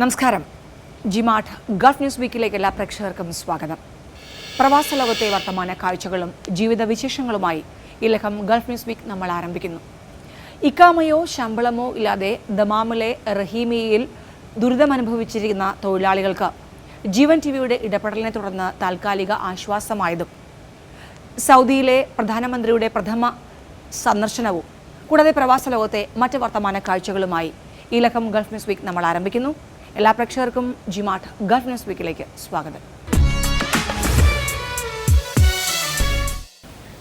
നമസ്കാരം. ജിമാട്ട് Gulf news വീക്കിലേക്ക് എല്ലാ പ്രേക്ഷകർക്കും സ്വാഗതം. പ്രവാസ ലോകത്തെ വർത്തമാന കാഴ്ചകളും ജീവിത വിശേഷങ്ങളുമായി ഇലഹം ഗൾഫ് ന്യൂസ് വീക്ക് നമ്മൾ ആരംഭിക്കുന്നു. ഇക്കാമയോ ശമ്പളമോ ഇല്ലാതെ ദമാമിലെ റഹീമിയയിൽ ദുരിതമനുഭവിച്ചിരിക്കുന്ന തൊഴിലാളികൾക്ക് ജീവൻ ടി വിയുടെ ഇടപെടലിനെ തുടർന്ന് താൽക്കാലിക ആശ്വാസമായതും. സൗദിയിലെ പ്രധാനമന്ത്രിയുടെ പ്രഥമ സന്ദർശനവും കൂടാതെ പ്രവാസ ലോകത്തെ മറ്റ് വർത്തമാന കാഴ്ചകളുമായി ഈ ഗൾഫ് ന്യൂസ് വീക്ക് നമ്മൾ ആരംഭിക്കുന്നു. എല്ലാ പ്രേക്ഷകർക്കും ജിമാട്ട് ഗൾഫ് ന്യൂസ് വീക്കിലേക്ക് സ്വാഗതം.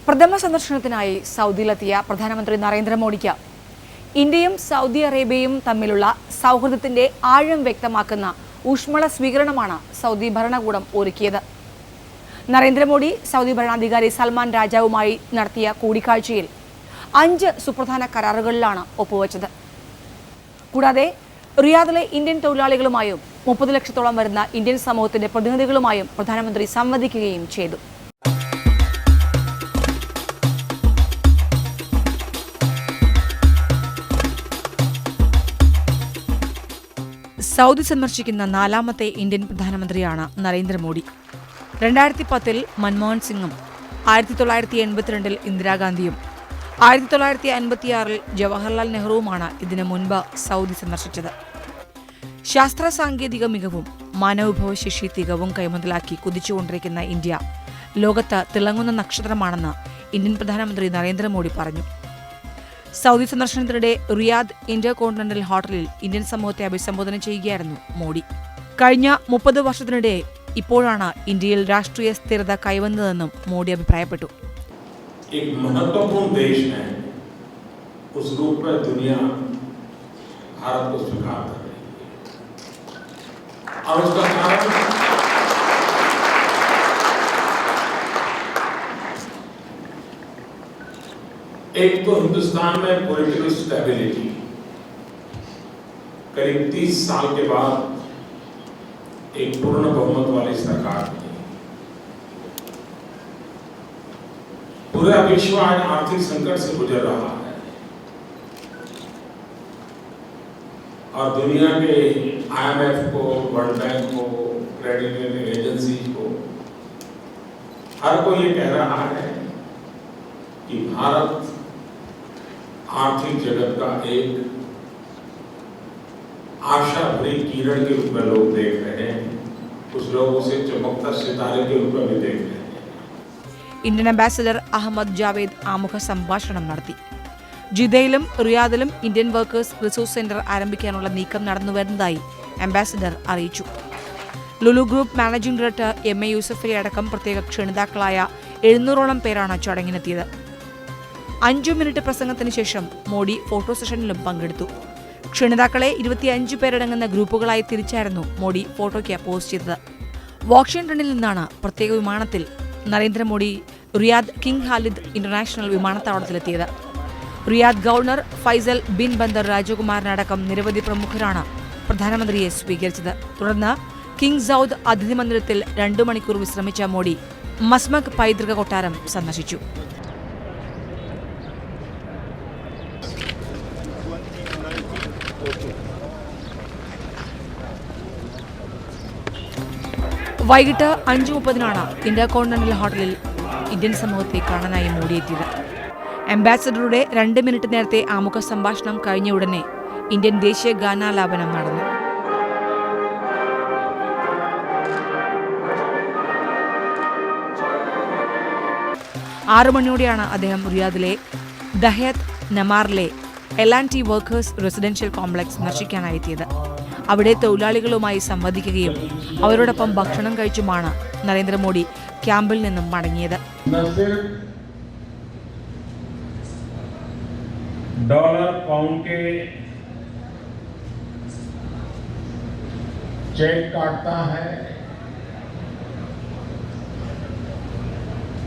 പ്രഥമ സന്ദർശനത്തിനായി സൗദിയിലെത്തിയ പ്രധാനമന്ത്രി നരേന്ദ്രമോദിക്ക് ഇന്ത്യയും സൗദി അറേബ്യയും തമ്മിലുള്ള സൗഹൃദത്തിന്റെ ആഴം വ്യക്തമാക്കുന്ന ഊഷ്മള സ്വീകരണമാണ് സൗദി ഭരണകൂടം ഒരുക്കിയത്. നരേന്ദ്രമോദി സൗദി ഭരണാധികാരി സൽമാൻ രാജാവുമായി നടത്തിയ കൂടിക്കാഴ്ചയിൽ അഞ്ച് സുപ്രധാന കരാറുകളിലാണ് ഒപ്പുവച്ചത്. കൂടാതെ റിയാദിലെ ഇന്ത്യൻ തൊഴിലാളികളുമായും മുപ്പത് ലക്ഷത്തോളം വരുന്ന ഇന്ത്യൻ സമൂഹത്തിന്റെ പ്രതിനിധികളുമായും പ്രധാനമന്ത്രി സംവദിക്കുകയും ചെയ്തു. സൗദി സന്ദർശിക്കുന്ന നാലാമത്തെ ഇന്ത്യൻ പ്രധാനമന്ത്രിയാണ് നരേന്ദ്രമോദി. രണ്ടായിരത്തി പത്തിൽ മൻമോഹൻ സിംഗും ആയിരത്തി തൊള്ളായിരത്തി എൺപത്തിരണ്ടിൽ ഇന്ദിരാഗാന്ധിയും ആയിരത്തി തൊള്ളായിരത്തി അൻപത്തിയാറിൽ ജവഹർലാൽ നെഹ്റുവുമാണ് ഇതിനു മുൻപ് സൗദി സന്ദർശിച്ചത്. ശാസ്ത്ര സാങ്കേതിക മികവും മാനവവിഭവശേഷി തികവും കൈമുതലാക്കി കുതിച്ചുകൊണ്ടിരിക്കുന്ന ഇന്ത്യ ലോകത്ത് തിളങ്ങുന്ന നക്ഷത്രമാണെന്ന് ഇന്ത്യൻ പ്രധാനമന്ത്രി നരേന്ദ്രമോദി പറഞ്ഞു. സൗദി സന്ദർശനത്തിനിടെ റിയാദ് ഇന്റർ കോണ്ടിനെന്റൽ ഹോട്ടലിൽ ഇന്ത്യൻ സമൂഹത്തെ അഭിസംബോധന ചെയ്യുകയായിരുന്നു മോഡി കഴിഞ്ഞ മുപ്പത് വർഷത്തിനിടെ ഇപ്പോഴാണ് ഇന്ത്യയിൽ രാഷ്ട്രീയ സ്ഥിരത കൈവന്നതെന്നും മോഡി അഭിപ്രായപ്പെട്ടു. एक महत्वपूर्ण देश है, उस रूप में दुनिया भारत को स्वीकार कर रही है। और उसका कारण एक तो हिंदुस्तान में पॉलिटिकल स्टेबिलिटी करीब 30 साल के बाद एक पूर्ण बहुमत वाली सरकार बनी पूरा विश्व आज आर्थिक संकट से गुजर रहा है। और दुनिया के आईएमएफ को वर्ल्ड बैंक को क्रेडिट रेटिंग एजेंसी को, हर कोई ये कह रहा है कि भारत आर्थिक जगत का एक आशा भरी किरण के रूप में लोग देख रहे हैं। कुछ लोग उसे चमकता सितारे के रूप में भी देख रहे हैं। ഇന്ത്യൻ അംബാസിഡർ അഹമ്മദ് ജാവേദ് ആമുഖ സംഭാഷണം നടത്തി. ജിദ്ദയിലും റിയാദിലും ഇന്ത്യൻ വർക്കേഴ്സ് റിസോഴ്സ് സെന്റർ ആരംഭിക്കാനുള്ള നീക്കം നടന്നുവരുന്നതായി അംബാസിഡർ അറിയിച്ചു. Lulu group managing director M A Yusuffali അടക്കം പ്രത്യേക ക്ഷണിതാക്കളായ എഴുന്നൂറോളം പേരാണ് ചടങ്ങിനെത്തിയത്. അഞ്ചു മിനിറ്റ് പ്രസംഗത്തിന് ശേഷം മോഡി ഫോട്ടോ സെഷനിലും പങ്കെടുത്തു. ക്ഷണിതാക്കളെ ഇരുപത്തിയഞ്ച് പേരടങ്ങുന്ന ഗ്രൂപ്പുകളായി തിരിച്ചായിരുന്നു മോഡി ഫോട്ടോയ്ക്ക് പോസ്റ്റ് ചെയ്തത്. വാഷിംഗ്ടണിൽ നിന്നാണ് പ്രത്യേക വിമാനത്തിൽ Narendra Modi Riyadh King Khalid international വിമാനത്താവളത്തിലെത്തിയത്. Riyadh governor Faisal bin Bandar രാജകുമാരനടക്കം നിരവധി പ്രമുഖരാണ് പ്രധാനമന്ത്രിയെ സ്വീകരിച്ചത്. തുടർന്ന് കിങ് സൌദ് അതിഥി മന്ദിരത്തിൽ രണ്ടു മണിക്കൂർ വിശ്രമിച്ച മോഡി മസ്മക് പൈതൃക കൊട്ടാരം സന്ദർശിച്ചു. വൈകിട്ട് അഞ്ചു മുപ്പതിനാണ് ഇന്റർ കോണ്ടിനെന്റൽ ഹോട്ടലിൽ ഇന്ത്യൻ സമൂഹത്തെ കാണാനായി മൂടിയെത്തിയത്. അംബാസഡറുടെ രണ്ട് മിനിറ്റ് നേരത്തെ ആമുഖ സംഭാഷണം കഴിഞ്ഞ ഉടനെ ഇന്ത്യൻ ദേശീയ ഗാനാലാപനം നടന്നു. ആറു മണിയോടെയാണ് അദ്ദേഹം റിയാദിലെ Dahiyat നമാറിലെ L and T workers residential complex സന്ദർശിക്കാനായി എത്തിയത് അവിടെ തൊഴിലാളികളുമായി സംവദിക്കുകയും അവരോടൊപ്പം ഭക്ഷണം കഴിച്ചുമാണ് നരേന്ദ്രമോദി ക്യാമ്പിൽ നിന്നും മടങ്ങിയത് न सिर्फ डॉलर पाउंड के चेक काटता है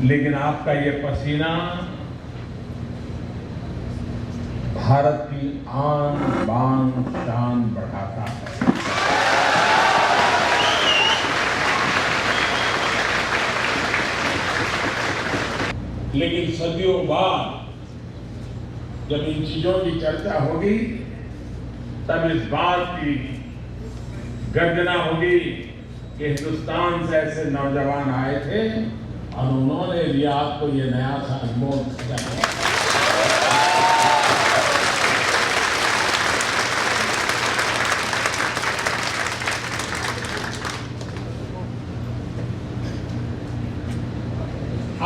लेकिन आपका ये पसीना भारत की आन बान शान बढ़ाता है लेकिन सदियों बाद जब इन चीज़ों की चर्चा होगी, तब इस बात की गर्जना होगी कि हिंदुस्तान से ऐसे नौजवान आए थे और उन्होंने रियाद को ये नया सा अनमोल किया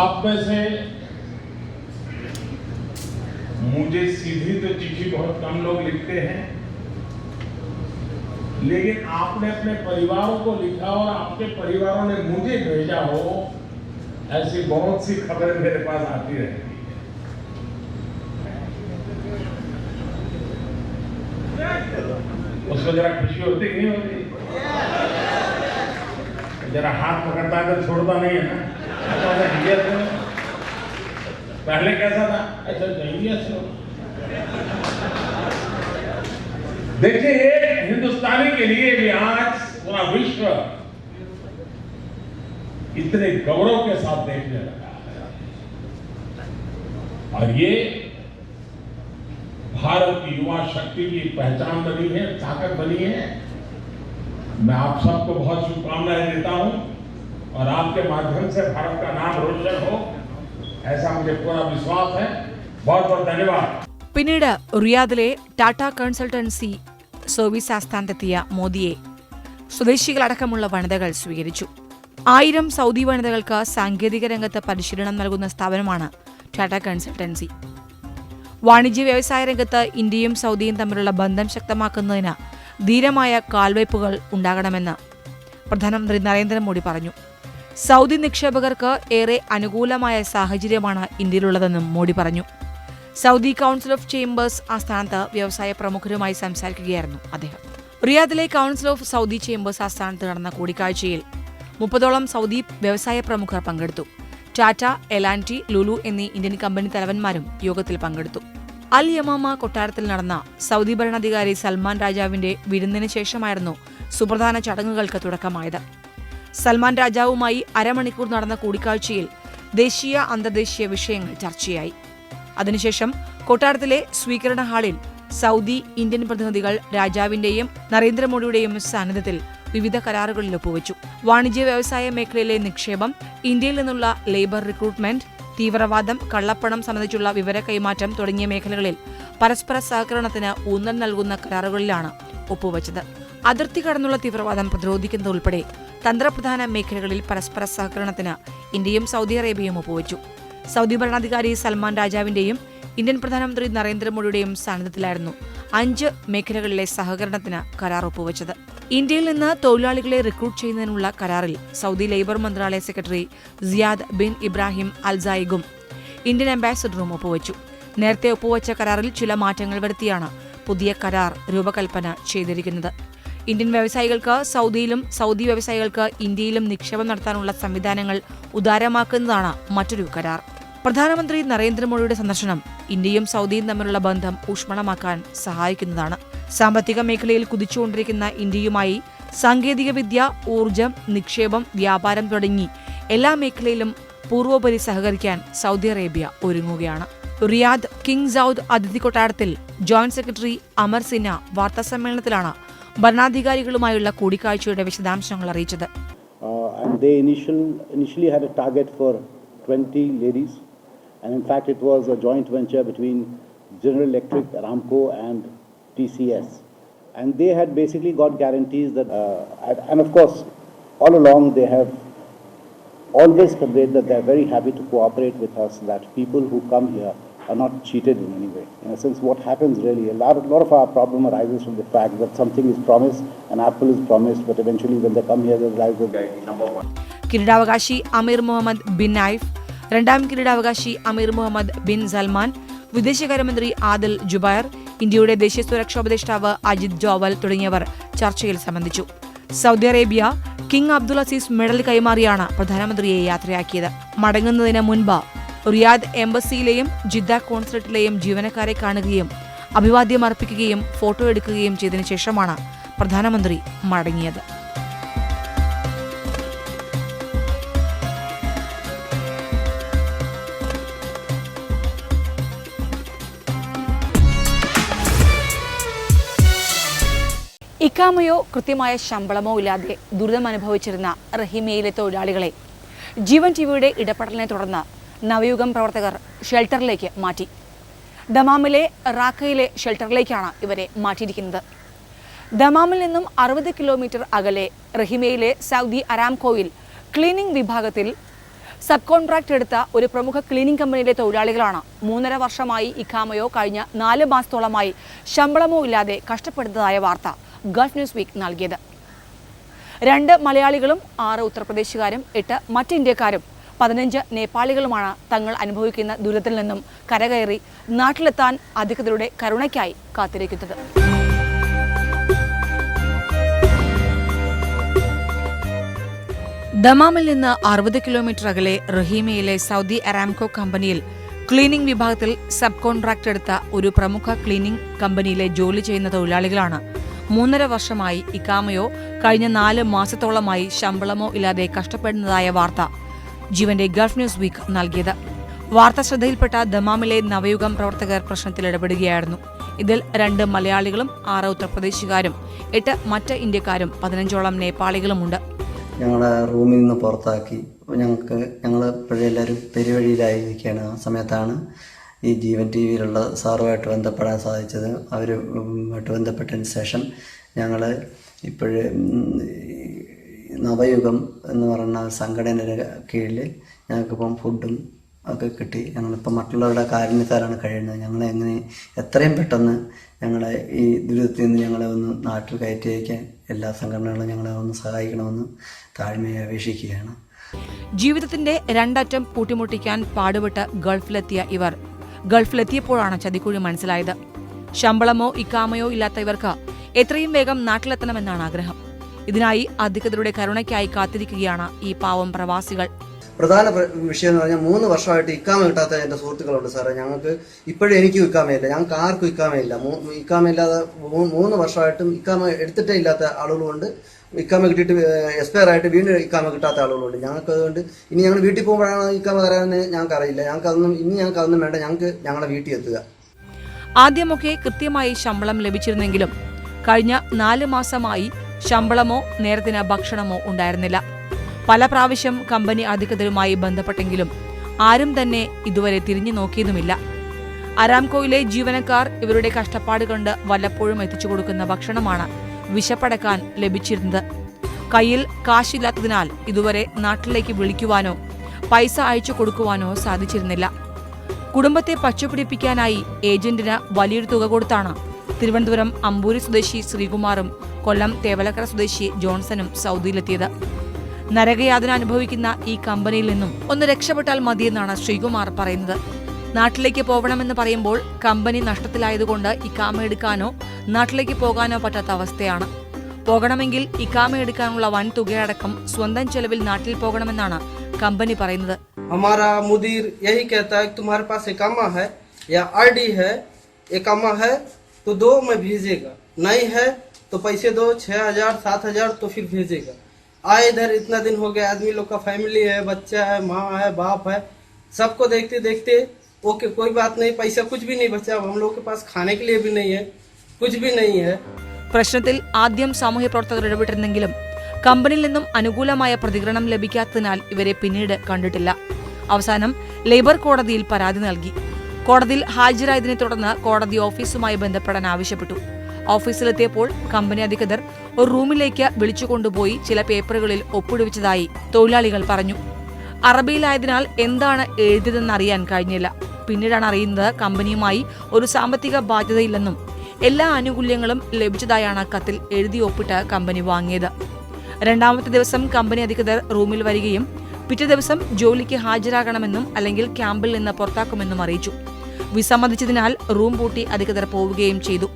आप में से मुझे सीधी तो चिट्ठी बहुत कम लोग लिखते हैं। लेकिन आपने अपने परिवारों को लिखा और आपके परिवारों ने मुझे भेजा हो, ऐसी बहुत सी खबरें मेरे पास आती रहती है। उसको जरा खुशी होती नहीं होती? जरा हाथ पकड़ता है तो छोड़ता नहीं है ना? से पहले कैसा था? ऐसा इंडिया से हो। देखिए ये हिंदुस्तानी के लिए भी आज पूरा विश्व इतने गौरव के साथ देखने लगा है और ये भारत की युवा शक्ति की पहचान बनी है ताकत बनी है मैं आप सबको बहुत शुभकामनाएं देता हूं और आपके माध्यम से भारत का नाम रोशन हो ऐसा मुझे पूरा विश्वास है बहुत बहुत धन्यवाद പിന്നീട് റിയാദിലെ ടാറ്റ കൺസൾട്ടൻസി സർവീസ് ആസ്ഥാനത്തെത്തിയ മോദിയെ സ്വദേശികളടക്കമുള്ള വനിതകൾ സ്വീകരിച്ചു. ആയിരം സൗദി വനിതകൾക്ക് സാങ്കേതിക രംഗത്ത് പരിശീലനം നൽകുന്ന സ്ഥാപനമാണ് ടാറ്റ കൺസൾട്ടൻസി. വാണിജ്യ വ്യവസായ രംഗത്ത് ഇന്ത്യയും സൗദിയും തമ്മിലുള്ള ബന്ധം ശക്തമാക്കുന്നതിന് ധീരമായ കാൽവയ്പുകൾ ഉണ്ടാകണമെന്ന് പ്രധാനമന്ത്രി നരേന്ദ്രമോദി പറഞ്ഞു. സൗദി നിക്ഷേപകർക്ക് ഏറെ അനുകൂലമായ സാഹചര്യമാണ് ഇന്ത്യയിലുള്ളതെന്നും മോദി പറഞ്ഞു. സൗദി കൗൺസിൽ ഓഫ് ചേംബേഴ്സ് ആസ്ഥാനത്ത് വ്യവസായ പ്രമുഖരുമായി സംസാരിക്കുകയായിരുന്നു അദ്ദേഹം. റിയാദിലെ കൗൺസിൽ ഓഫ് സൗദി ചേംബേഴ്സ് ആസ്ഥാനത്ത് നടന്ന കൂടിക്കാഴ്ചയിൽ മുപ്പതോളം സൗദി വ്യവസായ പ്രമുഖർ പങ്കെടുത്തു. ടാറ്റ എലാന്റി ലുലു എന്നീ ഇന്ത്യൻ കമ്പനി തലവന്മാരും യോഗത്തിൽ പങ്കെടുത്തു. അൽ യമാമ കൊട്ടാരത്തിൽ നടന്ന സൗദി ഭരണാധികാരി സൽമാൻ രാജാവിന്റെ വിരുന്നിന് ശേഷമായിരുന്നു സുപ്രധാന ചടങ്ങുകൾക്ക് തുടക്കമായത്. സൽമാൻ രാജാവുമായി അരമണിക്കൂർ നടന്ന കൂടിക്കാഴ്ചയിൽ ദേശീയ അന്തർദേശീയ വിഷയങ്ങൾ ചർച്ചയായി. അതിനുശേഷം കൊട്ടാരത്തിലെ സ്വീകരണ ഹാളിൽ സൗദി ഇന്ത്യൻ പ്രതിനിധികൾ രാജാവിന്റെയും നരേന്ദ്രമോദിയുടെയും സാന്നിധ്യത്തിൽ വിവിധ കരാറുകളിൽ ഒപ്പുവച്ചു. വാണിജ്യ വ്യവസായ മേഖലയിലെ നിക്ഷേപം ഇന്ത്യയിൽ നിന്നുള്ള ലേബർ റിക്രൂട്ട്മെന്റ് തീവ്രവാദം കള്ളപ്പണം സംബന്ധിച്ചുള്ള വിവര കൈമാറ്റം തുടങ്ങിയ മേഖലകളിൽ പരസ്പര സഹകരണത്തിന് ഊന്നൽ നൽകുന്ന കരാറുകളിലാണ് ഒപ്പുവച്ചത്. അതിർത്തി കടന്നുള്ള തീവ്രവാദം പ്രതിരോധിക്കുന്നതുൾപ്പെടെ തന്ത്രപ്രധാന മേഖലകളിൽ പരസ്പര സഹകരണത്തിന് ഇന്ത്യയും സൗദി അറേബ്യയും ഒപ്പുവച്ചു. സൗദി ഭരണാധികാരി സൽമാൻ രാജാവിന്റെയും ഇന്ത്യൻ പ്രധാനമന്ത്രി നരേന്ദ്രമോദിയുടെയും സാന്നിധ്യത്തിലായിരുന്നു അഞ്ച് മേഖലകളിലെ സഹകരണത്തിന് കരാർ ഒപ്പുവച്ചത്. ഇന്ത്യയിൽ നിന്ന് തൊഴിലാളികളെ റിക്രൂട്ട് ചെയ്യുന്നതിനുള്ള കരാറിൽ സൗദി ലേബർ മന്ത്രാലയ സെക്രട്ടറി സിയാദ് ബിൻ ഇബ്രാഹിം അൽസായിഗും ഇന്ത്യൻ അംബാസിഡറും ഒപ്പുവച്ചു. നേരത്തെ ഒപ്പുവച്ച കരാറിൽ ചില മാറ്റങ്ങൾ വരുത്തിയാണ് പുതിയ കരാർ രൂപകൽപ്പന ചെയ്തിരിക്കുന്നത്. ഇന്ത്യൻ വ്യവസായികൾക്ക് സൗദിയിലും സൗദി വ്യവസായികൾക്ക് ഇന്ത്യയിലും നിക്ഷേപം നടത്താനുള്ള സംവിധാനങ്ങൾ ഉദാരമാക്കുന്നതാണ് മറ്റൊരു കരാർ. പ്രധാനമന്ത്രി നരേന്ദ്രമോദിയുടെ സന്ദർശനം ഇന്ത്യയും സൗദിയും തമ്മിലുള്ള ബന്ധം ഊഷ്മളമാക്കാൻ സഹായിക്കുന്നതാണ്. സാമ്പത്തിക മേഖലയിൽ കുതിച്ചുകൊണ്ടിരിക്കുന്ന ഇന്ത്യയുമായി സാങ്കേതികവിദ്യ ഊർജം നിക്ഷേപം വ്യാപാരം തുടങ്ങി എല്ലാ മേഖലയിലും പൂർവോപരി സഹകരിക്കാൻ സൗദി അറേബ്യ ഒരുങ്ങുകയാണ്. റിയാദ് കിങ് സൌദ് അതിഥി കൊട്ടാരത്തിൽ ജോയിന്റ് സെക്രട്ടറി അമർ സിന്ന വാർത്താ സമ്മേളനത്തിലാണ് ഭരണാധികാരികളുമായുള്ള കൂടിക്കാഴ്ചയുടെ വിശദാംശങ്ങൾ അറിയിച്ചത്. Uh, and they initial, initially had a target for 20 ladies. And in fact, it was a joint venture between General Electric, Aramco, and TCS. And they had basically got guarantees that, uh, and of course, all along they have always conveyed that they're very happy to cooperate with us, that people who come here are not cheated in any way. In a sense, what happens really, a lot, a lot of our problem arises from the fact that something is promised, an apple is promised, but eventually when they come here, they realize that... Kirtavagashi Amir Mohammed bin രണ്ടാം കിരീടാവകാശി അമീർ Muhammad bin Salman വിദേശകാര്യമന്ത്രി ആദിൽ ജുബൈർ ഇന്ത്യയുടെ ദേശീയ സുരക്ഷാ ഉപദേഷ്ടാവ് അജിത് ജോവൽ തുടങ്ങിയവർ ചർച്ചയിൽ സംബന്ധിച്ചു. Saudi Arabia King Abdul Aziz medal കൈമാറിയാണ് പ്രധാനമന്ത്രിയെ യാത്രയാക്കിയത്. മടങ്ങുന്നതിന് മുൻപ് റിയാദ് എംബസിയിലെയും ജിദ്ദ കോൺസുലേറ്റിലെയും ജീവനക്കാരെ കാണുകയും അഭിവാദ്യം അർപ്പിക്കുകയും ഫോട്ടോ എടുക്കുകയും ചെയ്തതിനു ശേഷമാണ് പ്രധാനമന്ത്രി മടങ്ങിയത്. ഇക്കാമയോ കൃത്യമായ ശമ്പളമോ ഇല്ലാതെ ദുരിതം അനുഭവിച്ചിരുന്ന റഹിമയിലെ തൊഴിലാളികളെ. ജീവൻ ടിവിയുടെ ഇടപെടലിനെ തുടർന്ന് നവയുഗം പ്രവർത്തകർ ഷെൽട്ടറിലേക്ക് മാറ്റി. ദമാമിലെ റാക്കയിലെ ഷെൽട്ടറിലേക്കാണ് ഇവരെ മാറ്റിയിരിക്കുന്നത്. ദമാമിൽ നിന്നും അറുപത് കിലോമീറ്റർ അകലെ റഹിമയിലെ സൗദി അരാംകോയിൽ ക്ലീനിംഗ് വിഭാഗത്തിൽ സബ് കോൺട്രാക്ട് എടുത്ത ഒരു പ്രമുഖ ക്ലീനിംഗ് കമ്പനിയിലെ തൊഴിലാളികളാണ് മൂന്നര വർഷമായി ഇഖാമയോ കഴിഞ്ഞ നാല് മാസത്തോളമായി ശമ്പളമോ ഇല്ലാതെ കഷ്ടപ്പെടുന്നതായ വാർത്ത ഗൾഫ് ന്യൂസ് വീക്ക് നൽകിയത്. രണ്ട് മലയാളികളും ആറ് ഉത്തർപ്രദേശുകാരും എട്ട് മറ്റ് ഇന്ത്യക്കാരും പതിനഞ്ച് നേപ്പാളികളുമാണ് തങ്ങൾ അനുഭവിക്കുന്ന ദുരിതത്തിൽ നിന്നും കരകയറി നാട്ടിലെത്താൻ അധികൃതരുടെ കരുണയ്ക്കായി കാത്തിരിക്കുന്നത്. ദമാമിൽ നിന്ന് അറുപത് കിലോമീറ്റർ അകലെ റഹീമയിലെ സൗദി അറാംകോ കമ്പനിയിൽ ക്ലീനിംഗ് വിഭാഗത്തിൽ സബ് കോൺട്രാക്ട് എടുത്ത ഒരു പ്രമുഖ ക്ലീനിംഗ് കമ്പനിയിലെ ജോലി ചെയ്യുന്ന തൊഴിലാളികളാണ് മൂന്നര വർഷമായി ഇക്കാമയോ കഴിഞ്ഞ നാല് മാസത്തോളമായി ശമ്പളമോ ഇല്ലാതെ കഷ്ടപ്പെടുന്നതായ വാർത്ത. ജീവന്റെ ഗൾഫ് ന്യൂസ് വീക്ക് നൽകിയത്. വാർത്ത ശ്രദ്ധയിൽപ്പെട്ട ദമാമിലെ നവയുഗം പ്രവർത്തകർ പ്രശ്നത്തിൽ ഇടപെടുകയായിരുന്നു. ഇതിൽ രണ്ട് മലയാളികളും ആറ് ഉത്തർപ്രദേശുകാരും എട്ട് മറ്റ് ഇന്ത്യക്കാരും പതിനഞ്ചോളം നേപ്പാളികളുമുണ്ട്. ഞങ്ങളെ റൂമിൽ നിന്ന് പുറത്താക്കി ഞങ്ങൾക്ക് ഞങ്ങൾ ഇപ്പോഴെല്ലാവരും പെരുവഴിയിലായിരിക്കുകയാണ് ആ സമയത്താണ് ഈ ജീവൻ ടി വിയിലുള്ള സാറുമായിട്ട് ബന്ധപ്പെടാൻ സാധിച്ചത്. അവരുമായിട്ട് ബന്ധപ്പെട്ടതിന് ശേഷം ഞങ്ങൾ ഇപ്പോഴ് നവയുഗം എന്ന് പറയുന്ന സംഘടനയുടെ കീഴിൽ ഞങ്ങൾക്കിപ്പം ഫുഡും ഒക്കെ കിട്ടി. ഞങ്ങളിപ്പോൾ മറ്റുള്ളവരുടെ കാരുണ്യത്താലാണ് കഴിയുന്നത്. ഞങ്ങളെ എങ്ങനെ എത്രയും പെട്ടെന്ന് ഞങ്ങളെ ഈ ദുരിതത്തിൽ നിന്ന് ഞങ്ങളെ ഒന്ന് നാട്ടിൽ കയറ്റി അയക്കാൻ എല്ലാ സംഘടനകളും ഞങ്ങളെ ഒന്ന് സഹായിക്കണമെന്ന് താഴ്മയെ അപേക്ഷിക്കുകയാണ്. ജീവിതത്തിന്റെ രണ്ടറ്റം കൂട്ടിമുട്ടിക്കാൻ പാടുപെട്ട് ഗൾഫിലെത്തിയ ഇവർ ഗൾഫിലെത്തിയപ്പോഴാണ് ചതിക്കുഴി മനസ്സിലായത്. ശമ്പളമോ ഇക്കാമയോ ഇല്ലാത്ത ഇവർക്ക് എത്രയും വേഗം നാട്ടിലെത്തണമെന്നാണ് ആഗ്രഹം. ഇതിനായി അധികൃതരുടെ കരുണയ്ക്കായി കാത്തിരിക്കുകയാണ് ഈ പാവം പ്രവാസികൾ. പ്രധാന വിഷയം എന്ന് പറഞ്ഞാൽ മൂന്ന് വർഷമായിട്ട് ഇക്കാമ കിട്ടാത്ത എന്റെ സുഹൃത്തുക്കളുണ്ട് സാറേ. ഞങ്ങൾക്ക് ഇപ്പോഴും എനിക്കും ഇക്കാമയില്ല. ഞങ്ങൾക്ക് ആർക്കും ഇക്കാമയില്ല. ഇക്കാമയില്ലാതെ മൂന്ന് വർഷമായിട്ടും ഇക്കാമ എടുത്തിട്ടേ ഇല്ലാത്ത ആളുകളുണ്ട്. ഇക്കാമ കിട്ടിയിട്ട് എക്സ്പയർ ആയിട്ട് വീണ്ടും ഇക്കാമ കിട്ടാത്ത ആളുകളുണ്ട്. ഞങ്ങൾക്ക് അതുകൊണ്ട് ഇനി ഞങ്ങൾ വീട്ടിൽ പോകുമ്പോഴാണ് ഇക്കാമ തരാമെന്ന് ഞങ്ങൾക്ക് അറിയില്ല. ഞങ്ങൾക്ക് അതൊന്നും ഇനി ഞങ്ങൾക്ക് അതൊന്നും വേണ്ട. ഞങ്ങൾക്ക് ഞങ്ങളെ വീട്ടിൽ എത്തുക. ആദ്യമൊക്കെ കൃത്യമായി ശമ്പളം ലഭിച്ചിരുന്നെങ്കിലും കഴിഞ്ഞ നാല് മാസമായി ശമ്പളമോ നേരത്തിന് ഭക്ഷണമോ ഉണ്ടായിരുന്നില്ല. പല പ്രാവശ്യം കമ്പനി അധികൃതരുമായി ബന്ധപ്പെട്ടെങ്കിലും ആരും തന്നെ ഇതുവരെ തിരിഞ്ഞു നോക്കിയതുമില്ല. അരാംകോയിലെ ജീവനക്കാർ ഇവരുടെ കഷ്ടപ്പാട് കണ്ട് വല്ലപ്പോഴും എത്തിച്ചു കൊടുക്കുന്ന ഭക്ഷണമാണ് വിശപ്പടക്കാൻ ലഭിച്ചിരുന്നത്. കയ്യിൽ കാശില്ലാത്തതിനാൽ ഇതുവരെ നാട്ടിലേക്ക് വിളിക്കുവാനോ പൈസ അയച്ചു കൊടുക്കുവാനോ സാധിച്ചിരുന്നില്ല. കുടുംബത്തെ പച്ചപിടിപ്പിക്കാനായി ഏജന്റിന് വലിയൊരു തുക കൊടുത്താണ് തിരുവനന്തപുരം അമ്പൂരി സ്വദേശി ശ്രീകുമാറും കൊല്ലം തേവലക്കര സ്വദേശി ജോൺസണും സൗദിയിലെത്തിയത്. നരകയാതന അനുഭവിക്കുന്ന ഈ കമ്പനിയിൽ നിന്നും ഒന്ന് രക്ഷപ്പെട്ടാൽ മതിയെന്നാണ് ശ്രീകുമാർ പറയുന്നത്. നാട്ടിലേക്ക് പോകണമെന്ന് പറയുമ്പോൾ കമ്പനി നഷ്ടത്തിലായതുകൊണ്ട് ഇക്കാമ എടുക്കാനോ നാട്ടിലേക്ക് പോകാനോ പറ്റാത്ത അവസ്ഥയാണ് പോകണമെങ്കിൽ ഇക്കാമ എടുക്കാനുള്ള വൻ തുകയടക്കം സ്വന്തം ചെലവിൽ നാട്ടിൽ പോകണമെന്നാണ് കമ്പനി പറയുന്നത് हमारा मुदीर यही कहता है कि तुम्हारे पास एकामा है या आरडी है एकामा है तो दो में भेजेगा नहीं है तो पैसे दो छह हजार सात हजार तो फिर भेजेगा आए इधर इतना दिन हो गया आदमी लोग का फैमिली है बच्चा है माँ है बाप है सबको देखते देखते ओके कोई बात नहीं पैसा कुछ भी नहीं बचा अब हम लोग के पास खाने के लिए भी नहीं है कुछ भी नहीं है പ്രശ്നത്തിൽ ആദ്യം സാമൂഹ്യ പ്രവർത്തകർ ഇടപെട്ടിരുന്നെങ്കിലും കമ്പനിയിൽ നിന്നും അനുകൂലമായ പ്രതികരണം ലഭിക്കാത്തതിനാൽ ഇവരെ പിന്നീട് കണ്ടിട്ടില്ല അവസാനം ലേബർ കോടതിയിൽ പരാതി നൽകി കോടതിയിൽ ഹാജരായതിനെ തുടർന്ന് കോടതി ഓഫീസുമായി ബന്ധപ്പെടാൻ ആവശ്യപ്പെട്ടു ഓഫീസിലെത്തിയപ്പോൾ കമ്പനി അധികൃതർ ഒരു റൂമിലേക്ക് വിളിച്ചുകൊണ്ടുപോയി ചില പേപ്പറുകളിൽ ഒപ്പിടുവിച്ചതായി തൊഴിലാളികൾ പറഞ്ഞു അറബിയിലായതിനാൽ എന്താണ് എഴുതിയതെന്ന് അറിയാൻ കഴിഞ്ഞില്ല പിന്നീടാണ് അറിയുന്നത് കമ്പനിയുമായി ഒരു സാമ്പത്തിക ബാധ്യതയില്ലെന്നും എല്ലാ ആനുകൂല്യങ്ങളും ലഭിച്ചതായാണ് കത്തിൽ എഴുതി ഒപ്പിട്ട് കമ്പനി വാങ്ങിയത്. രണ്ടാമത്തെ ദിവസം കമ്പനി അധികൃതർ റൂമിൽ വരികയും പിറ്റേ ദിവസം ജോലിക്ക് ഹാജരാകണമെന്നും അല്ലെങ്കിൽ ക്യാമ്പിൽ നിന്ന് പുറത്താക്കുമെന്നും അറിയിച്ചു. വിസമ്മതിച്ചതിനാൽ റൂം പൂട്ടി അധികൃതർ പോവുകയും ചെയ്തു.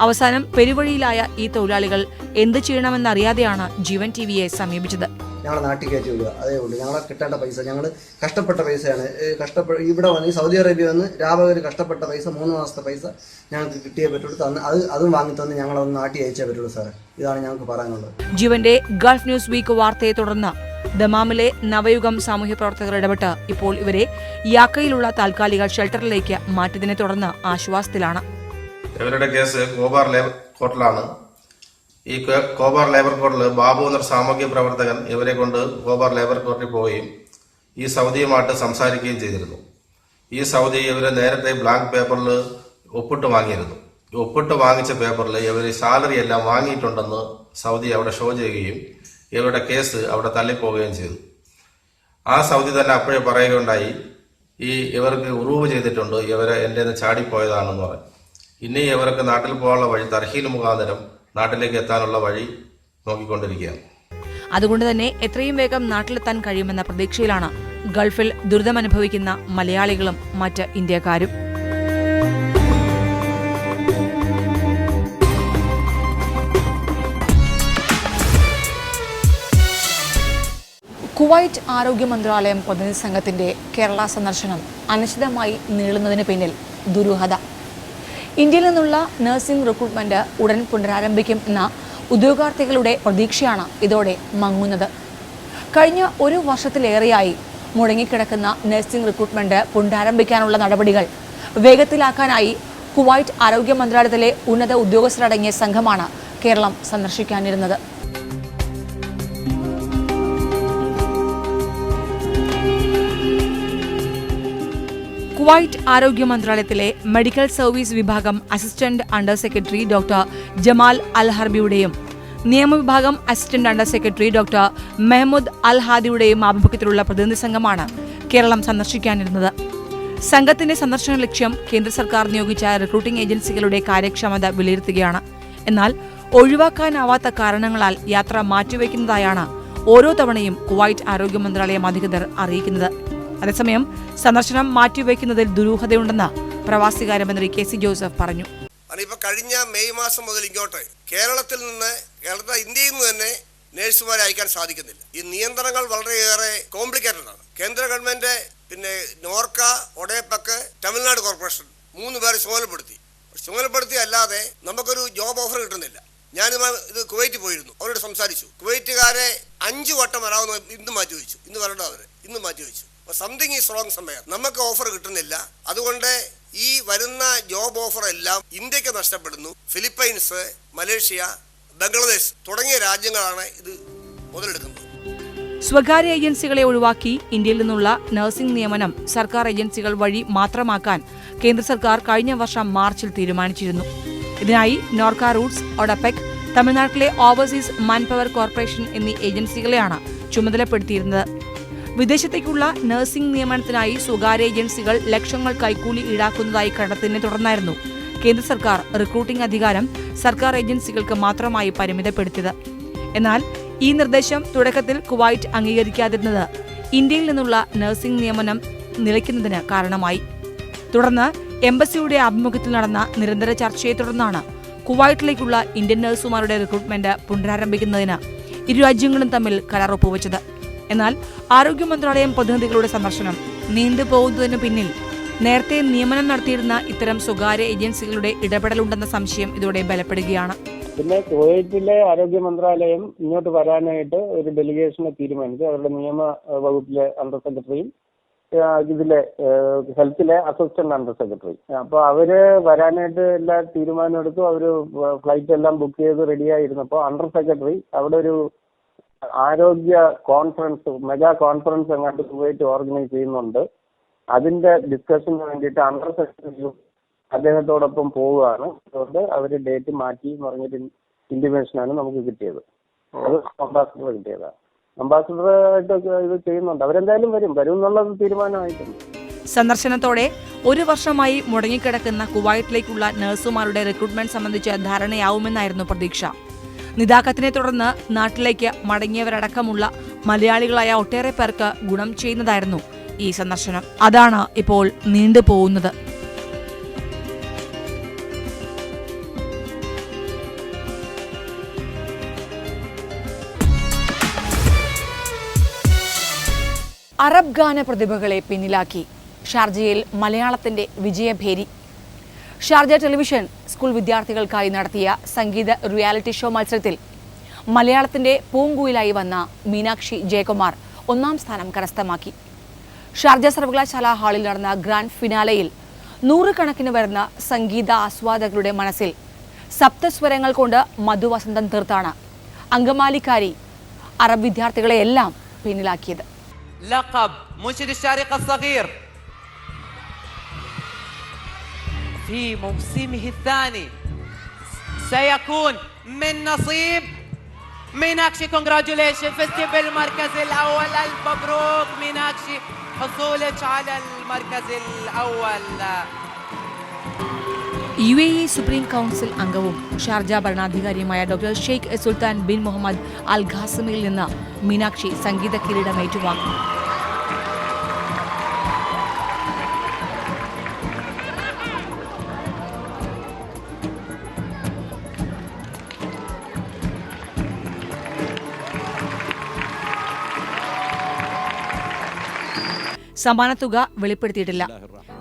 അവസാനം പെരുവഴിയിലായ ഈ തൊഴിലാളികൾ എന്ത് ചെയ്യണമെന്നറിയാതെയാണ് ജീവൻ ടി വിയെ സമീപിച്ചത്. ഞങ്ങളെ നാട്ടിൽ കയറ്റി വിടുക. അതേ ഉള്ളൂ. ഞങ്ങളെ കിട്ടേണ്ട പൈസ. ഞങ്ങൾ കഷ്ടപ്പെട്ട പൈസയാണ്. കഷ്ടപ്പെട്ട കഷ്ടപ്പെ ഇവിടെ വന്ന് സൗദി അറേബ്യ വന്ന് രാപകർ കഷ്ടപ്പെട്ട പൈസ മൂന്ന് മാസത്തെ പൈസ ഞങ്ങൾക്ക് കിട്ടിയേ പറ്റുള്ളൂ. തന്ന് അത് അതും വാങ്ങി തന്ന് ഞങ്ങളൊന്ന് നാട്ടിൽ അയച്ചേ പറ്റുള്ളൂ സാറേ. ഇതാണ് ഞങ്ങൾക്ക് പറയാനുള്ളത്. ജീവന്റെ ഗൾഫ് ന്യൂസ് വീക്ക് വാർത്തയെ തുടർന്ന് ദമാമിലെ നവയുഗം സാമൂഹ്യ പ്രവർത്തകർ ഇടപെട്ട് ഇപ്പോൾ ഇവരെ യാക്കയിലുള്ള താൽക്കാലിക ഷെൽട്ടറിലേക്ക് മാറ്റിയതിനെ തുടർന്ന് ആശ്വാസത്തിലാണ്. ഇവരുടെ കേസ് ഗോപാർ ലേബർ കോർട്ടിലാണ്. ഈ കോബാർ ലേബർ കോർട്ടിൽ ബാബു എന്ന സാമൂഹ്യ പ്രവർത്തകൻ ഇവരെ കൊണ്ട് കോബാർ ലേബർ കോർട്ടിൽ പോവുകയും ഈ സൗദിയുമായിട്ട് സംസാരിക്കുകയും ചെയ്തിരുന്നു. ഈ സൗദി ഇവരെ നേരത്തെ ബ്ലാങ്ക് പേപ്പറിൽ ഒപ്പിട്ട് വാങ്ങിയിരുന്നു. ഒപ്പിട്ട് വാങ്ങിച്ച പേപ്പറിൽ ഇവർ സാലറി എല്ലാം വാങ്ങിയിട്ടുണ്ടെന്ന് സൗദി അവിടെ ഷോ ചെയ്യുകയും ഇവരുടെ കേസ് അവിടെ തള്ളിപ്പോവുകയും ചെയ്തു. ആ സൗദി തന്നെ അപ്പോഴേ പറയുകയുണ്ടായി ഈ ഇവർക്ക് ഉറൂവ് ചെയ്തിട്ടുണ്ട് ഇവരെ എന്റെ നിന്ന് ചാടിപ്പോയതാണെന്ന് പറഞ്ഞു. ഇനി ഇവർക്ക് നാട്ടിൽ പോകാനുള്ള വഴി തർഹീൽ മുഖാന്തരം നാട്ടിലേക്ക് എത്താനുള്ള വഴി നോക്കിക്കൊണ്ടിരിക്കുകയാണ്. അതുകൊണ്ട് തന്നെ എത്രയും വേഗം നാട്ടിലെത്താൻ കഴിയുമെന്ന പ്രതീക്ഷയിലാണ് ഗൾഫിൽ ദുരിതമനുഭവിക്കുന്ന മലയാളികളും മറ്റ് ഇന്ത്യക്കാരും. കുവൈറ്റ് ആരോഗ്യ മന്ത്രാലയം പ്രതിനിധി സംഘത്തിന്റെ കേരള സന്ദർശനം അനിശ്ചിതമായി നീളുന്നതിന് പിന്നിൽ ദുരൂഹത. ഇന്ത്യയിൽ നിന്നുള്ള നഴ്സിംഗ് റിക്രൂട്ട്മെന്റ് ഉടൻ പുനരാരംഭിക്കും എന്ന ഉദ്യോഗാർത്ഥികളുടെ പ്രതീക്ഷയാണ് ഇതോടെ മങ്ങുന്നത്. കഴിഞ്ഞ ഒരു വർഷത്തിലേറെയായി മുടങ്ങിക്കിടക്കുന്ന നഴ്സിംഗ് റിക്രൂട്ട്മെന്റ് പുനരാരംഭിക്കാനുള്ള നടപടികൾ വേഗത്തിലാക്കാനായി കുവൈറ്റ് ആരോഗ്യ മന്ത്രാലയത്തിലെ ഉന്നത ഉദ്യോഗസ്ഥരടങ്ങിയ സംഘമാണ് കേരളം സന്ദർശിക്കാനിരുന്നത്. കുവൈറ്റ് ആരോഗ്യ മന്ത്രാലയത്തിലെ മെഡിക്കൽ സർവീസ് വിഭാഗം assistant under secretary doctor Jamal al ഹർബിയുടെയും നിയമവിഭാഗം assistant under secretary doctor Mahmoud al ഹാദിയുടെയും ആഭിമുഖ്യത്തിലുള്ള പ്രതിനിധി സംഘമാണ് കേരളം സന്ദർശിക്കാനിരുന്നത്. സംഘത്തിന്റെ സന്ദർശന ലക്ഷ്യം കേന്ദ്ര സർക്കാർ നിയോഗിച്ച റിക്രൂട്ടിംഗ് ഏജൻസികളുടെ കാര്യക്ഷമത വിലയിരുത്തുകയാണ്. എന്നാൽ ഒഴിവാക്കാനാവാത്ത കാരണങ്ങളാൽ യാത്ര മാറ്റിവെക്കുന്നതായാണ് ഓരോ തവണയും കുവൈറ്റ് ആരോഗ്യ മന്ത്രാലയം അധികൃതർ അറിയിക്കുന്നത്. അതേസമയം സന്ദർശനം മാറ്റിവെക്കുന്നതിൽ ദുരൂഹതയുണ്ടെന്ന് പ്രവാസികാര്യമന്ത്രി കെ സി ജോസഫ് പറഞ്ഞു. കാരണം കഴിഞ്ഞ മെയ് മാസം മുതൽ ഇങ്ങോട്ട് കേരളത്തിൽ നിന്ന് കേരള ഇന്ത്യയിൽ നിന്ന് തന്നെ നഴ്സുമാരെ അയക്കാൻ സാധിക്കുന്നില്ല. ഈ നിയന്ത്രണങ്ങൾ വളരെയേറെ കോംപ്ലിക്കേറ്റഡ് ആണ്. കേന്ദ്ര ഗവൺമെന്റ് പിന്നെ നോർക്ക ഒഡേപ്പക്ക് തമിഴ്നാട് കോർപ്പറേഷൻ മൂന്ന് പേരെ ചുമതലപ്പെടുത്തി. ചുമതലപ്പെടുത്തി അല്ലാതെ നമുക്കൊരു ജോബ് ഓഫർ കിട്ടുന്നില്ല. ഞാൻ ഇത് കുവൈറ്റ് പോയിരുന്നു. അവരോട് സംസാരിച്ചു. കുവൈറ്റുകാരെ അഞ്ചു വട്ടം വരാമെന്ന് ഇന്ന് മാറ്റി വെച്ചു ഇന്ന് വരണ്ട അവർ. ഇന്ന് മാറ്റി വെച്ചു സംതിങ് ഈസ് റോങ് സമയം. നമുക്ക് ഓഫർ കിട്ടുന്നില്ല. അതുകൊണ്ട് ഈ വരുന്ന ജോബ് ഓഫർ എല്ലാം ഇന്ത്യയ്ക്ക് നഷ്ടപ്പെടുന്നു. ഫിലിപ്പൈൻസ് മലേഷ്യ ബംഗ്ലാദേശ് തുടങ്ങിയ രാജ്യങ്ങളാണ് ഇത് മുതലെടുക്കുന്നത്. സ്വകാര്യ ഏജൻസികളെ ഒഴിവാക്കി ഇന്ത്യയിൽ നിന്നുള്ള നഴ്സിംഗ് നിയമനം സർക്കാർ ഏജൻസികൾ വഴി മാത്രമാക്കാൻ കേന്ദ്ര സർക്കാർ കഴിഞ്ഞ വർഷം മാർച്ചിൽ തീരുമാനിച്ചിരുന്നു. ഇതിനായി നോർക്ക റൂട്ട്സ് ഒഡപെക് തമിഴ്നാട്ടിലെ ഓവർസീസ് മാൻപവർ കോർപ്പറേഷൻ എന്നീ ഏജൻസികളെയാണ് ചുമതലപ്പെടുത്തിയിരുന്നത്. വിദേശത്തേക്കുള്ള നഴ്സിംഗ് നിയമനത്തിനായി സ്വകാര്യ ഏജൻസികൾ ലക്ഷങ്ങൾ കൈക്കൂലി ഈടാക്കുന്നതായി കണ്ടെത്തിയതിനെ തുടർന്നായിരുന്നു കേന്ദ്ര സർക്കാർ റിക്രൂട്ടിംഗ് അധികാരം സർക്കാർ ഏജൻസികൾക്ക് മാത്രമായി പരിമിതപ്പെടുത്തിയത്. എന്നാൽ ഈ നിർദ്ദേശം തുടക്കത്തിൽ കുവൈറ്റ് അംഗീകരിക്കാതിരുന്നത് ഇന്ത്യയിൽ നിന്നുള്ള നഴ്സിംഗ് നിയമനം നിലയ്ക്കുന്നതിന് കാരണമായി. തുടർന്ന് എംബസിയുടെ ആഭിമുഖ്യത്തിൽ നടന്ന നിരന്തര ചർച്ചയെ തുടർന്നാണ് കുവൈറ്റിലേക്കുള്ള ഇന്ത്യൻ നഴ്സുമാരുടെ റിക്രൂട്ട്മെന്റ് പുനരാരംഭിക്കുന്നതിന് ഇരു രാജ്യങ്ങളും തമ്മിൽ കരാർ ഒപ്പുവെച്ചത്. എന്നാൽ ആരോഗ്യ മന്ത്രാലയം പ്രതിനിധികളുടെ സന്ദർശനം നീണ്ടുപോകുന്നതിന് പിന്നിൽ നേരത്തെ നിയമനം നടത്തിയിരുന്ന ഇത്തരം സ്വകാര്യ ഏജൻസികളുടെ ഇടപെടലുണ്ടെന്ന സംശയം ഇതോടെ ബലപ്പെടുകയാണ്. പിന്നെ കുവൈറ്റിലെ ആരോഗ്യ മന്ത്രാലയം ഇങ്ങോട്ട് വരാനായിട്ട് ഒരു ഡെലിഗേഷനെ തീരുമാനിച്ചു. അവരുടെ നിയമ വകുപ്പിലെ അണ്ടർ സെക്രട്ടറിയും ഇതിലെ ഹെൽത്തിലെ അസിസ്റ്റന്റ് അണ്ടർ സെക്രട്ടറി. അപ്പൊ അവർ വരാനായിട്ട് എല്ലാ തീരുമാനം എടുത്തു അവർ ഫ്ലൈറ്റ് എല്ലാം ബുക്ക് ചെയ്ത് റെഡിയായിരുന്നപ്പോൾ അണ്ടർ സെക്രട്ടറി അവിടെ ഒരു ആരോഗ്യ കോൺഫറൻസ് മെഗാ കോൺഫറൻസ് എങ്ങാണ്ട് കുവൈറ്റ് ഓർഗനൈസ് ചെയ്യുന്നുണ്ട്. അതിന്റെ ഡിസ്കഷന് വേണ്ടിയിട്ട് അണ്ടർ സെക്രട്ടറി അദ്ദേഹത്തോടൊപ്പം പോവുകയാണ്. അതുകൊണ്ട് അവർ ഡേറ്റ് മാറ്റി എന്ന് പറഞ്ഞൊരു ഇന്റിമേഷനാണ് നമുക്ക് കിട്ടിയത്. അത് അംബാസിഡർ കിട്ടിയതാണ് അംബാസിഡർ ആയിട്ട് ഇത് ചെയ്യുന്നുണ്ട്. അവരെന്തായാലും വരും. വരും എന്നുള്ളത് തീരുമാനമായിട്ടുണ്ട്. സന്ദർശനത്തോടെ ഒരു വർഷമായി മുടങ്ങിക്കിടക്കുന്ന കുവൈറ്റിലേക്കുള്ള നഴ്സുമാരുടെ റിക്രൂട്ട്മെന്റ് സംബന്ധിച്ച ധാരണയാവുമെന്നായിരുന്നു പ്രതീക്ഷ. നിതാക്കത്തിനെ തുടർന്ന് നാട്ടിലേക്ക് മടങ്ങിയവരടക്കമുള്ള മലയാളികളായ ഒട്ടേറെ പേർക്ക് ഗുണം ചെയ്യുന്നതായിരുന്നു ഈ സന്ദർശനം. അതാണ് ഇപ്പോൾ നീണ്ടുപോകുന്നത് അറബ് ഗാന പ്രതിഭകളെ പിന്നിലാക്കി. ഷാർജയിൽ മലയാളത്തിന്റെ വിജയഭേരി ഷാർജ ടെലിവിഷൻ സ്കൂൾ വിദ്യാർത്ഥികൾക്കായി നടത്തിയ സംഗീത റിയാലിറ്റി ഷോ മത്സരത്തിൽ മലയാളത്തിന്റെ പൂങ്കുയിലായി വന്ന മീനാക്ഷി ജയകുമാർ ഒന്നാം സ്ഥാനം കരസ്ഥമാക്കി. ഷാർജ സർവകലാശാല ഹാളിൽ നടന്ന ഗ്രാൻഡ് ഫിനാലയിൽ നൂറുകണക്കിന് വരുന്ന സംഗീത ആസ്വാദകരുടെ മനസ്സിൽ സപ്തസ്വരങ്ങൾ കൊണ്ട് മധുവസന്തം തീർത്താണ് അങ്കമാലിക്കാരി അറബ് വിദ്യാർത്ഥികളെയെല്ലാം പിന്നിലാക്കിയത്. ലഖബ് في موسمه الثاني سيكون من نصيب ميناكشي كونجراتوليشن فزتي بالمركز الاول الف مبروك ميناكشي حصولك على المركز الاول U A E supreme council അംഗവും Sharjah ഭരണാധികാരിയുമായ doctor Sheikh Sultan bin Muhammad Al ഖാസിമിൽ നിന്ന് മീനാക്ഷി സംഗീത കിരീടം ഏറ്റുവാങ്ങി സമ്മാനത്തുക വെളിപ്പെടുത്തിയിട്ടില്ല.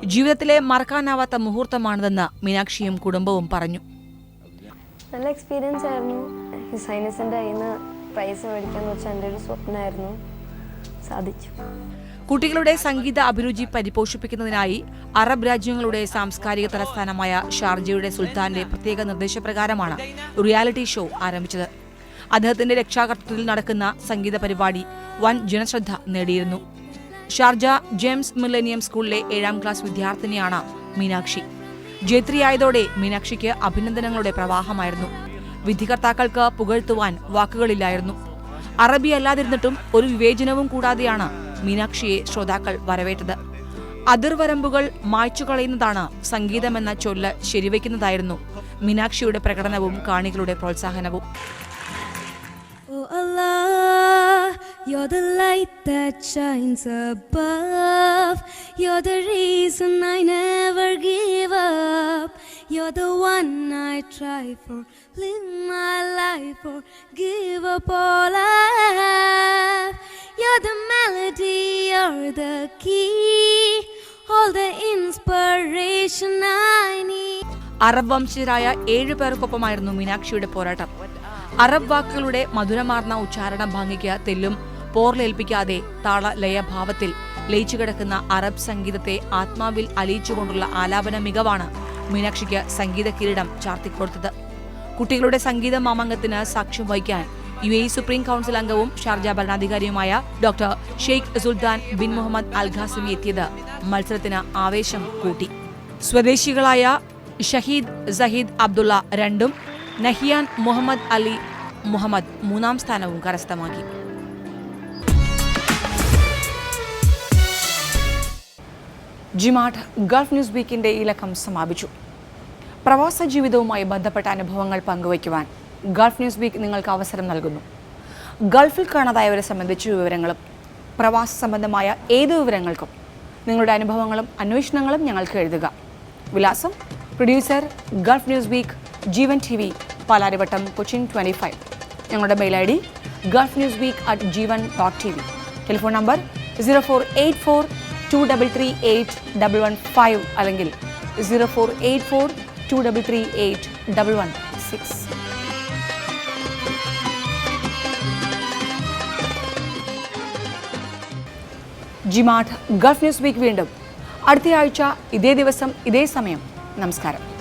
ജീവിതത്തിലെ മറക്കാനാവാത്ത മുഹൂർത്തമാണിതെന്ന് മീനാക്ഷിയും കുടുംബവും പറഞ്ഞു. നല്ല എക്സ്പീരിയൻസ് ആയിരുന്നു. ഹിസൈനസിന്റെ കയ്യിൽ നിന്ന് പ്രൈസ് മേടിക്കാന്ന് വെച്ചാൽ എന്റെ ഒരു സ്വപ്നമായിരുന്നു സാധിച്ചു. കുട്ടികളുടെ സംഗീത അഭിരുചി പരിപോഷിപ്പിക്കുന്നതിനായി അറബ് രാജ്യങ്ങളുടെ സാംസ്കാരിക തലസ്ഥാനമായ ഷാർജയുടെ സുൽത്താന്റെ പ്രത്യേക നിർദ്ദേശപ്രകാരമാണ് റിയാലിറ്റി ഷോ ആരംഭിച്ചത്. അദ്ദേഹത്തിന്റെ രക്ഷാകർത്തൃത്വത്തിൽ നടക്കുന്ന സംഗീത പരിപാടി വൻ ജനശ്രദ്ധ നേടിയിരുന്നു. ഷാർജ ജെംസ് മില്ലേനിയം സ്കൂളിലെ ഏഴാം ക്ലാസ് വിദ്യാർത്ഥിനിയാണ് മീനാക്ഷി. ജേത്രിയായതോടെ മീനാക്ഷിക്ക് അഭിനന്ദനങ്ങളുടെ പ്രവാഹമായിരുന്നു. വിധികർത്താക്കൾക്ക് പുകഴ്ത്തുവാൻ വാക്കുകളില്ലായിരുന്നു. അറബി അല്ലാതിരുന്നിട്ടും ഒരു വിവേചനവും കൂടാതെയാണ് മീനാക്ഷിയെ ശ്രോതാക്കൾ വരവേറ്റത്. അതിർവരമ്പുകൾ മായ്ച്ചു കളയുന്നതാണ് സംഗീതമെന്ന ചൊല്ല് ശരിവയ്ക്കുന്നതായിരുന്നു മീനാക്ഷിയുടെ പ്രകടനവും കാണികളുടെ പ്രോത്സാഹനവും. you're the light that shines above. You're the reason I never give up. You're the one I try for, live my life for, give up all I have. You're the melody, you're the key, all the inspiration I need. Arab വംശജരായ ഏഴു പേർക്കൊപ്പമായിരുന്നു മീനാക്ഷിയുടെ പോരാട്ടം Arab വാക്കുകളുടെ മധുരമാർന്ന ഉച്ചാരണ ഭംഗിക്ക് തെല്ലും പോർലേൽപ്പിക്കാതെ താള ലയഭാവത്തിൽ ലയിച്ചു കിടക്കുന്ന Arab സംഗീതത്തെ ആത്മാവിൽ അലിയിച്ചുകൊണ്ടുള്ള ആലാപന മികവാണ് മീനാക്ഷിക്ക് സംഗീത കിരീടം ചാർത്തിക്കൊടുത്തത്. കുട്ടികളുടെ സംഗീത മാമാങ്കത്തിന് സാക്ഷ്യം വഹിക്കാൻ യു എ സുപ്രീം കൗൺസിൽ അംഗവും Sharjah ഭരണാധികാരിയുമായ doctor Sheikh Sultan bin Muhammad al Qasimi എത്തിയത് മത്സരത്തിന് ആവേശം കൂട്ടി. സ്വദേശികളായ ഷഹീദ് സഹീദ് അബ്ദുള്ള രണ്ടും നഹിയാൻ മുഹമ്മദ് അലി മുഹമ്മദ് മൂന്നാം സ്ഥാനവും കരസ്ഥമാക്കി. ജിമാഡ് ഗൾഫ് ന്യൂസ് വീക്കിന്റെ ഈ ലക്കം സമാപിച്ചു. പ്രവാസ ജീവിതവുമായി ബന്ധപ്പെട്ട അനുഭവങ്ങൾ പങ്കുവയ്ക്കുവാൻ ഗൾഫ് ന്യൂസ് വീക്ക് നിങ്ങൾക്ക് അവസരം നൽകുന്നു. ഗൾഫിൽ കാണാതായവരെ സംബന്ധിച്ച വിവരങ്ങളും പ്രവാസ സംബന്ധമായ ഏത് വിവരങ്ങൾക്കും നിങ്ങളുടെ അനുഭവങ്ങളും അന്വേഷണങ്ങളും ഞങ്ങൾക്ക് എഴുതുക. വിലാസം producer Gulf News Week Jeevan T V Palarivattom Cochin twenty five ഞങ്ങളുടെ mail I D Gulf News Week at Jeevan dot T V. Telephone number zero four eight four two double three eight double one five അല്ലെങ്കിൽ zero four eight four two double three eight double one six ജിമാഠ് Gulf News Week വീണ്ടും. അടുത്തയാഴ്ച ഇതേ ദിവസം ഇതേ സമയം. നമസ്കാരം.